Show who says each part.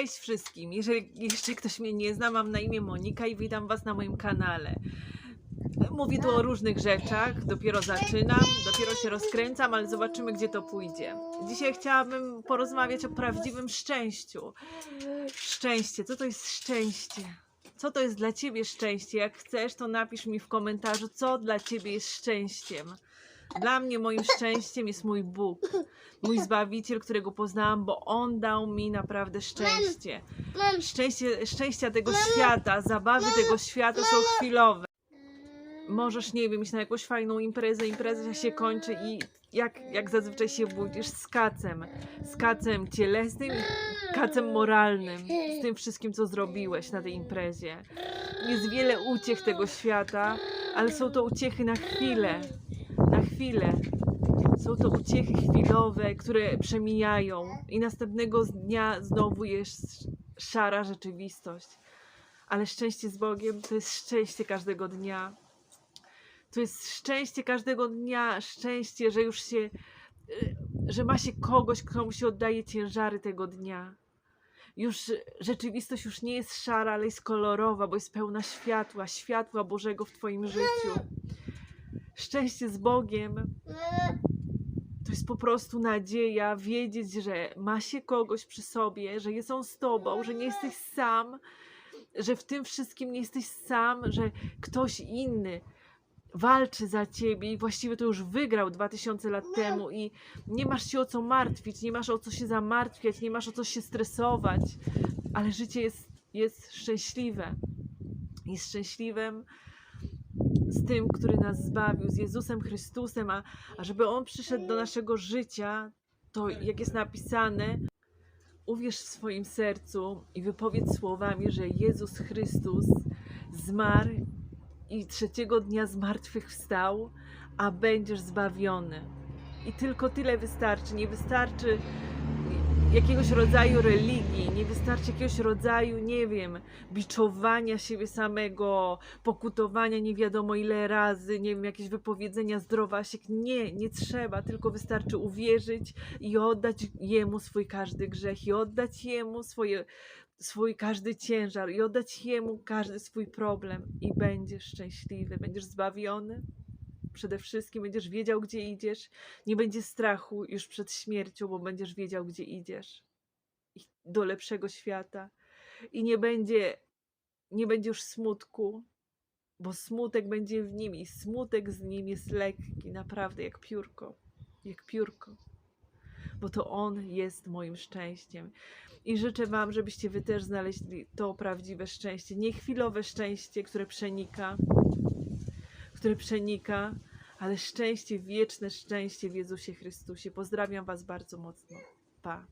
Speaker 1: Cześć wszystkim. Jeżeli jeszcze ktoś mnie nie zna, mam na imię Monika i witam Was na moim kanale. Mówię tu o różnych rzeczach, dopiero zaczynam, dopiero się rozkręcam, ale zobaczymy, gdzie to pójdzie. Dzisiaj chciałabym porozmawiać o prawdziwym szczęściu. Szczęście, co to jest szczęście? Co to jest dla Ciebie szczęście? Jak chcesz, to napisz mi w komentarzu, co dla Ciebie jest szczęściem. Dla mnie moim szczęściem jest mój Bóg, mój Zbawiciel, którego poznałam, bo On dał mi naprawdę szczęście. Szczęście, szczęścia tego świata, zabawy tego świata są chwilowe. Możesz, nie wiem, iść na jakąś fajną imprezę, impreza się kończy i jak, jak zazwyczaj się budzisz z kacem. Z kacem cielesnym i kacem moralnym. Z tym wszystkim, co zrobiłeś na tej imprezie. Jest wiele uciech tego świata, ale są to uciechy na chwilę. Na chwilę. Są to uciechy chwilowe, które przemijają i następnego dnia znowu jest szara rzeczywistość. Ale szczęście z Bogiem to jest szczęście każdego dnia. To jest szczęście każdego dnia, szczęście, że już się, y, że ma się kogoś, komu się oddaje ciężary tego dnia. Już rzeczywistość już nie jest szara, ale jest kolorowa, bo jest pełna światła, światła Bożego w Twoim życiu. Szczęście z Bogiem to jest po prostu nadzieja, wiedzieć, że ma się kogoś przy sobie, że jest on z tobą, że nie jesteś sam, że w tym wszystkim nie jesteś sam, że ktoś inny walczy za ciebie i właściwie to już wygrał 2000 lat temu i nie masz się o co martwić, nie masz o co się zamartwiać, nie masz o co się stresować, ale życie jest, jest szczęśliwe. Jest szczęśliwym z tym, który nas zbawił, z Jezusem Chrystusem, a, a żeby On przyszedł do naszego życia, to jak jest napisane, uwierz w swoim sercu i wypowiedz słowami, że Jezus Chrystus zmarł i trzeciego dnia z martwych wstał, a będziesz zbawiony. I tylko tyle wystarczy. Nie wystarczy jakiegoś rodzaju religii, nie wystarczy jakiegoś rodzaju, nie wiem, biczowania siebie samego, pokutowania nie wiadomo ile razy, nie wiem, jakieś wypowiedzenia zdrowasiek. Nie, nie trzeba, tylko wystarczy uwierzyć i oddać Jemu swój każdy grzech i oddać Jemu swoje, swój każdy ciężar i oddać Jemu każdy swój problem i będziesz szczęśliwy, będziesz zbawiony. Przede wszystkim będziesz wiedział, gdzie idziesz, nie będzie strachu już przed śmiercią, bo będziesz wiedział, gdzie idziesz do lepszego świata. I nie będzie, nie będzie już smutku, bo smutek będzie w nim i smutek z nim jest lekki, naprawdę jak piórko, jak piórko. Bo to On jest moim szczęściem. I życzę Wam, żebyście Wy też znaleźli to prawdziwe szczęście, nie chwilowe szczęście, które przenika, które przenika, ale szczęście, wieczne szczęście w Jezusie Chrystusie. Pozdrawiam Was bardzo mocno. Pa.